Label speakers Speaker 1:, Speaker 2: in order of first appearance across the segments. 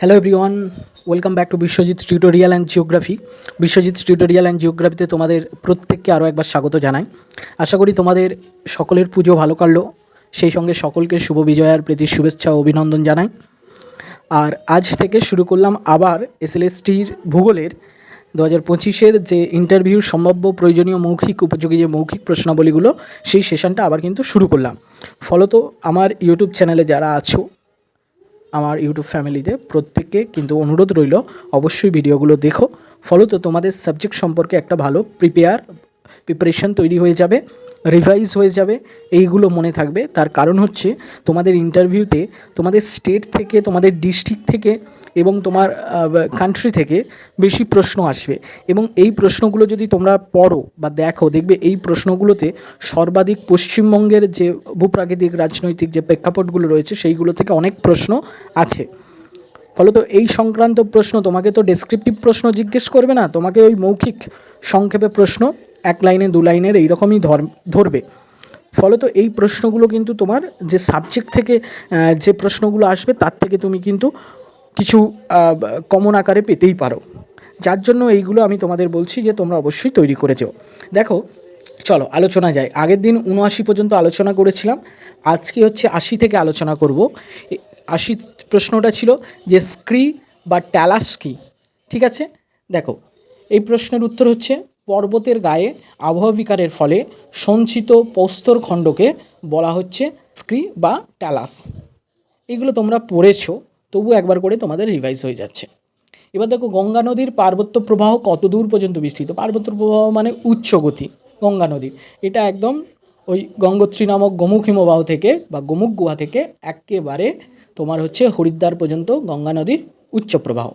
Speaker 1: Hello everyone welcome back to Biswajit tutorial and geography Biswajit tutorial and জিওগ্রাফিতে তোমাদের প্রত্যেককে আরও একবার স্বাগত জানাই। আশা করি তোমাদের সকলের পুজো ভালো কাটলো। সেই সঙ্গে সকলকে শুভ বিজয়ার প্রীতি, শুভেচ্ছা ও অভিনন্দন জানাই। আর আজ থেকে শুরু করলাম আবার এসএলএসটির ভূগোলের। দু হাজার পঁচিশের যে ইন্টারভিউর সম্ভাব্য প্রয়োজনীয় মৌখিক, উপযোগী যে মৌখিক প্রশ্নাবলীগুলো, সেই সেশনটা আবার কিন্তু শুরু করলাম। ফলত আমার ইউটিউব চ্যানেলে যারা আছো আমার ইউটিউব ফ্যামিলিতে প্রত্যেককে কিন্তু অনুরোধ রইল, অবশ্যই ভিডিওগুলো দেখো। ফলত তোমাদের সাবজেক্ট সম্পর্কে একটা ভালো প্রিপেয়ার প্রিপারেশান তৈরি হয়ে যাবে রিভাইজ হয়ে যাবে, এইগুলো মনে থাকবে। তার কারণ হচ্ছে তোমাদের ইন্টারভিউতে তোমাদের স্টেট থেকে, তোমাদের ডিস্ট্রিক্ট থেকে এবং তোমার কান্ট্রি থেকে বেশি প্রশ্ন আসবে। এবং এই প্রশ্নগুলো যদি তোমরা পড়ো বা দেখো, দেখবে এই প্রশ্নগুলোতে সর্বাধিক পশ্চিমবঙ্গের যে ভূপ্রাকৃতিক রাজনৈতিক যে প্রেক্ষাপটগুলো রয়েছে, সেইগুলো থেকে অনেক প্রশ্ন আছে। ফলত এই সংক্রান্ত প্রশ্ন তোমাকে তো ডেসক্রিপটিভ প্রশ্ন জিজ্ঞেস করবে না, তোমাকে ওই মৌখিক সংক্ষেপে প্রশ্ন এক লাইনে, দু লাইনের এইরকমই ধর, ধরবে। ফলত এই প্রশ্নগুলো কিন্তু তোমার যে সাবজেক্ট থেকে যে প্রশ্নগুলো আসবে, তার থেকে তুমি কিন্তু কিছু কমন আকারে পেতেই পারো। যার জন্য এইগুলো আমি তোমাদের বলছি যে তোমরা অবশ্যই তৈরি করে দেখো, চলো আলোচনা যায় আগের দিন উনআশি পর্যন্ত আলোচনা করেছিলাম। আজকে হচ্ছে আশি থেকে আলোচনা করব। আশি প্রশ্নটা ছিল যে স্ক্রি বা ট্যালাস কি? ঠিক আছে? দেখো, এই প্রশ্নের উত্তর হচ্ছে, পর্বতের গায়ে আবহাওয়া বিকারের ফলে সঞ্চিত প্রস্তর খণ্ডকে বলা হচ্ছে স্ক্রি বা ট্যালাস। এগুলো তোমরা পড়েছো। তবু একবার করে তোমাদের রিভাইজ হয়ে যাচ্ছে। এবার দেখো, গঙ্গা নদীর পার্বত্য প্রবাহ কত দূর পর্যন্ত বিস্তৃত? পার্বত্য প্রবাহ মানে উচ্চ গতি গঙ্গা নদীর। এটা একদম ওই গঙ্গোত্রী নামক গোমুখ হিমবাহ থেকে বা গোমুখ গুহা থেকে একেবারে তোমার হচ্ছে হরিদ্বার পর্যন্ত গঙ্গা নদীর উচ্চ প্রবাহ।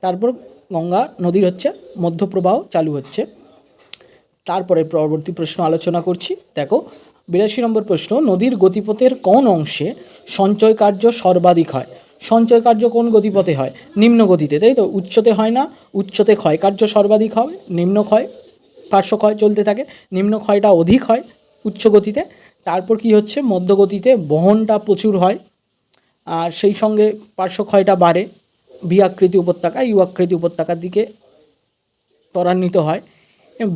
Speaker 1: তারপর গঙ্গা নদীর হচ্ছে মধ্যপ্রবাহ চালু হচ্ছে। তারপরে পরবর্তী প্রশ্ন আলোচনা করছি। দেখো, বিরাশি নম্বর প্রশ্ন, নদীর গতিপথের কোন অংশে সঞ্চয় কার্য সর্বাধিক হয়? সঞ্চয় কার্য কোন গতিপথে হয়? নিম্ন গতিতে, তাই তো? উচ্চতে হয় না, উচ্চতে ক্ষয় কার্য সর্বাধিক হবে নিম্ন ক্ষয়, পার্শ্ব ক্ষয় চলতে থাকে, নিম্ন ক্ষয়টা অধিক হয় উচ্চ গতিতে, তারপর কি হচ্ছে? মধ্যগতিতে বহনটা প্রচুর হয়, আর সেই সঙ্গে পার্শ্ব ক্ষয়টা বাড়ে ভি আকৃতি উপত্যকা ইউ আকৃতি উপত্যকার দিকে ত্বরান্বিত হয়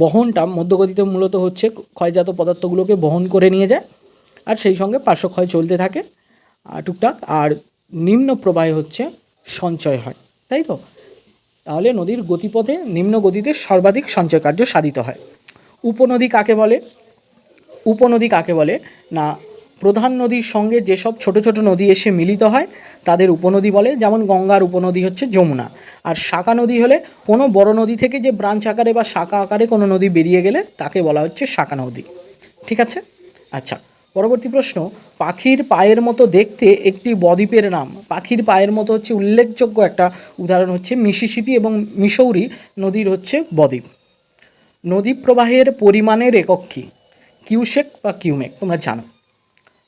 Speaker 1: বহনটা মধ্যগতিতে মূলত হচ্ছে ক্ষয়জাত পদার্থগুলোকে বহন করে নিয়ে যায়, আর সেই সঙ্গে পার্শ্বক্ষয় চলতে থাকে টুকটাক, আর নিম্ন প্রবাহে হচ্ছে সঞ্চয় হয়, তাই তো? তাহলে নদীর গতিপথে নিম্ন গতিতে সর্বাধিক সঞ্চয় কার্য সাধিত হয়। উপনদী কাকে বলে? উপনদী কাকে বলে? না, প্রধান নদীর সঙ্গে যেসব ছোট ছোট নদী এসে মিলিত হয়, তাদের উপনদী বলে, যেমন গঙ্গার উপনদী হচ্ছে যমুনা। আর শাখা নদী হলে কোনো বড় নদী থেকে যে ব্রাঞ্চ আকারে বা শাখা আকারে কোনো নদী বেরিয়ে গেলে তাকে বলা হচ্ছে শাখা নদী। ঠিক আছে? আচ্ছা পরবর্তী প্রশ্ন, পাখির পায়ের মতো দেখতে একটি বদ্বীপের নাম। পাখির পায়ের মতো হচ্ছে উল্লেখযোগ্য একটা উদাহরণ হচ্ছে মিসিসিপি এবং মিসৌরি নদীর হচ্ছে বদ্বীপ। নদী প্রবাহের পরিমাণের একক কী? কিউসেক বা কিউমেক, তোমরা জানো।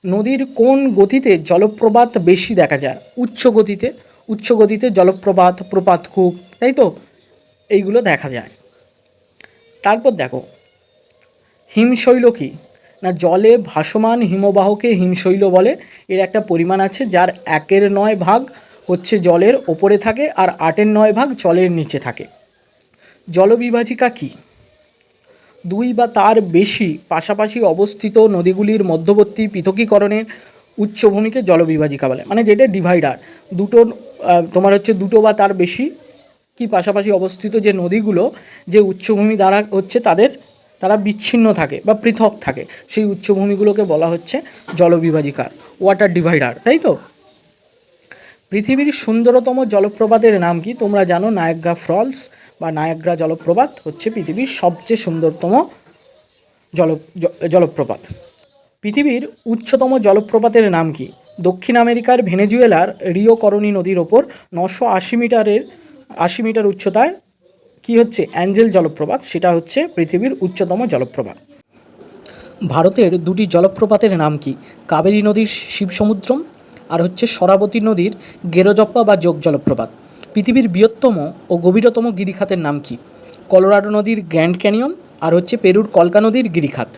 Speaker 1: নদীর কোন গতিতে জলপ্রপাত বেশি দেখা যায়? উচ্চ গতিতে উচ্চ গতিতে জলপ্রপাত, প্রপাত কূপ তাই তো? এইগুলো দেখা যায়। তারপর দেখো, হিমশৈল কি? না, জলে ভাসমান হিমবাহকে হিমশৈল বলে। এর একটা পরিমাণ আছে যার একের নয় ভাগ হচ্ছে জলের ওপরে থাকে আর আটের নয় ভাগ জলের নিচে থাকে। জলবিভাজিকা কী? দুই বা তার বেশি পাশাপাশি অবস্থিত নদীগুলির মধ্যবর্তী পৃথকীকরণের উচ্চভূমিকে জলবিভাজিকা বলে। মানে যেটা ডিভাইডার, দুটো তোমার হচ্ছে দুটো বা তার বেশি কি পাশাপাশি অবস্থিত যে নদীগুলো, যে উচ্চভূমি দ্বারা হচ্ছে তাদের তারা বিচ্ছিন্ন থাকে বা পৃথক থাকে। সেই উচ্চভূমিগুলোকে বলা হচ্ছে জলবিভাজিকার ওয়াটার ডিভাইডার তাই তো? পৃথিবীর সুন্দরতম জলপ্রপাতের নাম কি? তোমরা জানো নায়াগ্রা ফলস বা নায়াগ্রা জলপ্রপাত হচ্ছে পৃথিবীর সবচেয়ে সুন্দরতম জল জলপ্রপাত। পৃথিবীর উচ্চতম জলপ্রপাতের নাম কি? দক্ষিণ আমেরিকার ভেনেজুয়েলার রিও করণী নদীর ওপর নশো আশি মিটারের, আশি মিটার উচ্চতায় কি হচ্ছে অ্যাঞ্জেল জলপ্রপাত? সেটা হচ্ছে পৃথিবীর উচ্চতম জলপ্রপাত। ভারতের দুটি জলপ্রপাতের নাম কি? কাবেরী নদীর শিবসমুদ্রম আর হচ্ছে সরাবতী নদীর গেরোজপ্পা বা যোগ জলপ্রপাত। পৃথিবীর বৃহত্তম ও গভীরতম গিরিখাতের নাম কি? কলোরাডো নদীর গ্র্যান্ড ক্যানিয়ন আর হচ্ছে পেরুর কলকা নদীর গিরিখাত।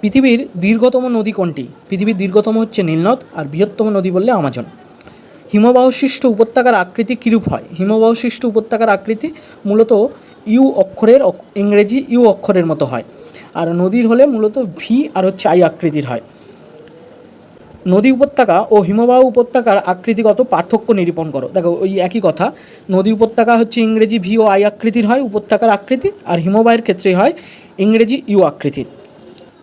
Speaker 1: পৃথিবীর দীর্ঘতম নদী কোনটি? পৃথিবীর দীর্ঘতম হচ্ছে নীলনদ আর বৃহত্তম নদী বললে আমাজন। হিমবাহশিষ্ট উপত্যকার আকৃতি কীরূপ হয়? হিমবাহশিষ্ট উপত্যকার আকৃতি মূলত ইউ অক্ষরের ইংরেজি ইউ অক্ষরের মতো হয়। আর নদীর হলে মূলত ভি আর হচ্ছে আই আকৃতির হয়। নদী উপত্যকা ও হিমবাহ উপত্যকার আকৃতিগত পার্থক্য নিরূপণ করো। দেখো, ওই একই কথা। নদী উপত্যকা হচ্ছে ইংরেজি ভি ও আই আকৃতির হয় উপত্যকার আকৃতি, আর হিমবাহের ক্ষেত্রে হয় ইংরেজি ইউ আকৃতির।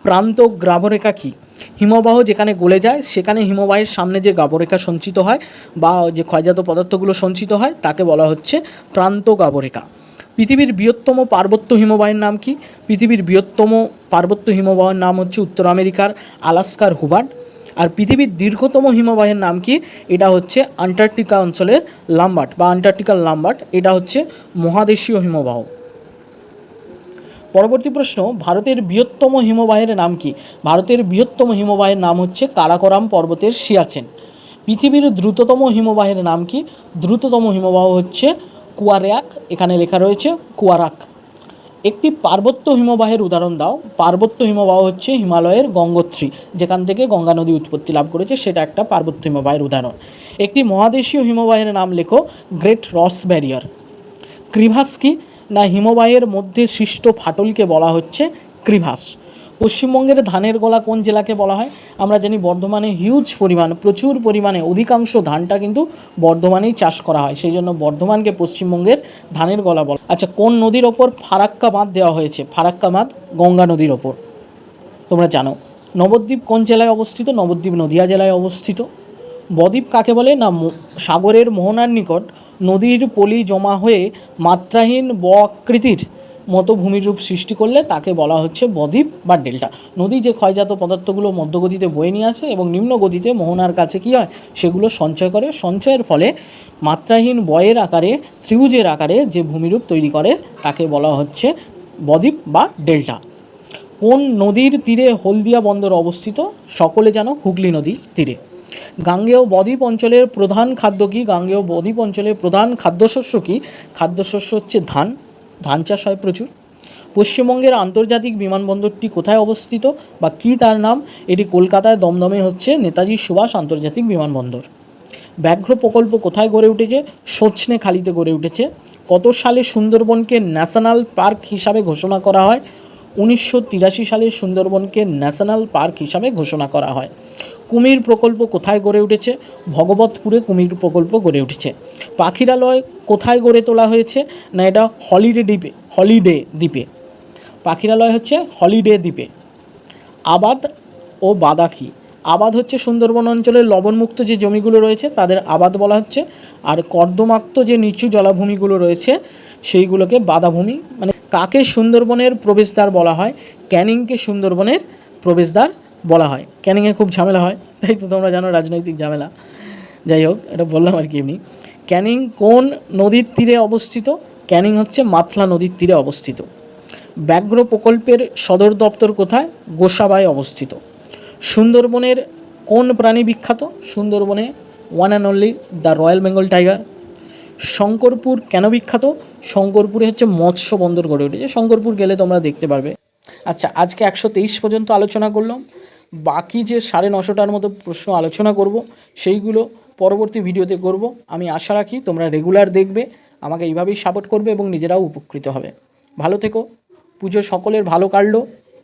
Speaker 1: প্রান্ত গ্রাবরেখা কী? হিমবাহ যেখানে গলে যায়, সেখানে হিমবাহের সামনে যে গাবরেখা সঞ্চিত হয় বা যে ক্ষয়জাত পদার্থগুলো সঞ্চিত হয়, তাকে বলা হচ্ছে প্রান্ত গাবরেখা। পৃথিবীর বৃহত্তম পার্বত্য হিমবাহের নাম কি? পৃথিবীর বৃহত্তম পার্বত্য হিমবাহের নাম হচ্ছে উত্তর আমেরিকার আলাস্কার হুবার্ড আর পৃথিবীর দীর্ঘতম হিমবাহের নাম কি? এটা হচ্ছে আন্টার্কটিকা অঞ্চলের লাম্বার্ট। বা আন্টার্কটিকাল লাম্বার্ট, এটা হচ্ছে মহাদেশীয় হিমবাহ। পরবর্তী প্রশ্ন, ভারতের বৃহত্তম হিমবাহের নাম কি? ভারতের বৃহত্তম হিমবাহের নাম হচ্ছে কারাকোরাম পর্বতের সিয়াচেন। পৃথিবীর দ্রুততম হিমবাহের নাম কি? দ্রুততম হিমবাহ হচ্ছে কুয়ারেয়াক এখানে লেখা রয়েছে কুয়ারাক। একটি পার্বত্য হিমবাহের উদাহরণ দাও। পার্বত্য হিমবাহ হচ্ছে হিমালয়ের গঙ্গোত্রী, যেখান থেকে গঙ্গা নদী উৎপত্তি লাভ করেছে, সেটা একটা পার্বত্য হিমবাহের উদাহরণ। একটি মহাদেশীয় হিমবাহের নাম লেখো গ্রেট রস ব্যারিয়ার ক্রিভাস কি না হিমবাহের মধ্যে সৃষ্ট ফাটলকে বলা হচ্ছে ক্রিভাস। পশ্চিমবঙ্গের ধানের গোলা কোন জেলাকে বলা হয়? আমরা জানি বর্ধমানে হিউজ পরিমাণ, প্রচুর পরিমাণে, অধিকাংশ ধানটা কিন্তু বর্ধমানেই চাষ করা হয়। সেই জন্য বর্ধমানকে পশ্চিমবঙ্গের ধানের গলা বলা আচ্ছা কোন নদীর ওপর ফারাক্কা বাঁধ দেওয়া হয়েছে? ফারাক্কা বাঁধ গঙ্গা নদীর ওপর। তোমরা জানো, নবদ্বীপ কোন জেলায় অবস্থিত? নবদ্বীপ নদিয়া জেলায় অবস্থিত। বদ্বীপ কাকে বলে? না সাগরের মোহনার নিকট নদীর পলি জমা হয়ে মাত্রাহীন ব আকৃতির মতো ভূমিরূপ সৃষ্টি করলে তাকে বলা হচ্ছে বদ্বীপ বা ডেল্টা। নদী যে ক্ষয়জাত পদার্থগুলো মধ্যগতিতে বয়ে নিয়ে আসে এবং নিম্ন গতিতে মোহনার কাছে কী হয়, সেগুলো সঞ্চয় করে। সঞ্চয়ের ফলে মাত্রাহীন বয়ের আকারে, ত্রিভুজের আকারে যে ভূমিরূপ তৈরি করে, তাকে বলা হচ্ছে বদ্বীপ বা ডেল্টা। কোন নদীর তীরে হলদিয়া বন্দর অবস্থিত? সকলে জানো হুগলি নদীর তীরে। গাঙ্গেয় বদ্বীপ অঞ্চলের প্রধান খাদ্য কি? গাঙ্গেয় বদ্বীপ অঞ্চলের প্রধান খাদ্যশস্য কি? খাদ্যশস্য হচ্ছে ধান। ধান চাষ হয় প্রচুর। পশ্চিমবঙ্গের আন্তর্জাতিক বিমানবন্দরটি কোথায় অবস্থিত বা কী তার নাম? এটি কলকাতায় দমদমে হচ্ছে নেতাজি সুভাষ আন্তর্জাতিক বিমানবন্দর। ব্যাঘ্র প্রকল্প কোথায় গড়ে উঠেছে? সজনে খালিতে গড়ে উঠেছে। কত সালে সুন্দরবনকে ন্যাশনাল পার্ক হিসাবে ঘোষণা করা হয়? উনিশশো তিরাশি সালে সুন্দরবনকে ন্যাশনাল পার্ক হিসাবে ঘোষণা করা হয়। কুমির প্রকল্প কোথায় গড়ে উঠেছে? ভগবতপুরে কুমির প্রকল্প গড়ে উঠেছে। পাখিরালয় কোথায় গড়ে তোলা হয়েছে? না, এটা হলিডে দ্বীপে হলিডে দ্বীপে। পাখিরালয় হচ্ছে হলিডে দ্বীপে। আবাদ ও বাদাখি। আবাদ হচ্ছে সুন্দরবন অঞ্চলের লবণমুক্ত যে জমিগুলো রয়েছে, তাদের আবাদ বলা হচ্ছে। আর কর্দমাক্ত যে নিচু জলাভূমিগুলো রয়েছে, সেইগুলোকে বাদাভূমি মানে কাকে সুন্দরবনের প্রবেশদ্বার বলা হয়? ক্যানিংকে সুন্দরবনের প্রবেশদ্বার বলা হয়। ক্যানিংয়ে খুব ঝামেলা হয়, তাই তো তোমরা জানো রাজনৈতিক ঝামেলা। যাই হোক, এটা বললাম আর কি এমনি। ক্যানিং কোন নদীর তীরে অবস্থিত? ক্যানিং হচ্ছে মাতলা নদীর তীরে অবস্থিত। ব্যাঘ্র প্রকল্পের সদর দপ্তর কোথায়? গোসাবায় অবস্থিত। সুন্দরবনের কোন প্রাণী বিখ্যাত? সুন্দরবনে one and only the royal Bengal tiger Shankarpur কেন বিখ্যাত? শঙ্করপুরে হচ্ছে মৎস্য বন্দর গড়ে উঠেছে। শঙ্করপুর গেলে তোমরা দেখতে পারবে। আচ্ছা আজকে একশো তেইশ পর্যন্ত আলোচনা করলাম। বাকি যে সাড়ে নশোটার মতো প্রশ্ন আলোচনা করব, সেইগুলো পরবর্তী ভিডিওতে করব। আমি আশা রাখি তোমরা রেগুলার দেখবে, আমাকে এইভাবেই সাপোর্ট করবে এবং নিজেরাও উপকৃত হবে। ভালো থেকো, পুজো সকলের ভালো কাটলো,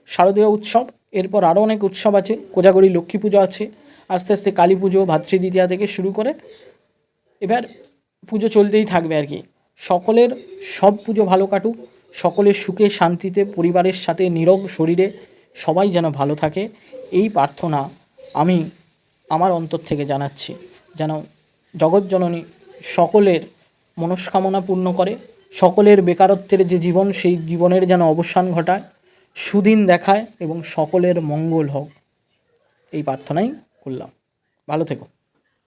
Speaker 1: শারদীয় উৎসব, এরপর আরও অনেক উৎসব আছে, কোজাগরি লক্ষ্মী পুজো আছে, আস্তে আস্তে কালী পুজো ভাতৃদ্বিতীয়া থেকে শুরু করে, এবার পুজো চলতেই থাকবে আর কি। সকলের সব পুজো ভালো কাটুক, সকলের সুখে শান্তিতে, পরিবারের সাথে নীরব শরীরে সবাই যেন ভালো থাকে। এই প্রার্থনা আমি আমার অন্তর থেকে জানাচ্ছি, যেন জগৎজননী সকলের মনস্কামনা পূর্ণ করে, সকলের বেকারত্বের যে জীবন, সেই জীবনের যেন অবসান ঘটায়, সুদিন দেখায় এবং সকলের মঙ্গল হোক। এই প্রার্থনাই করলাম। ভালো থেকো।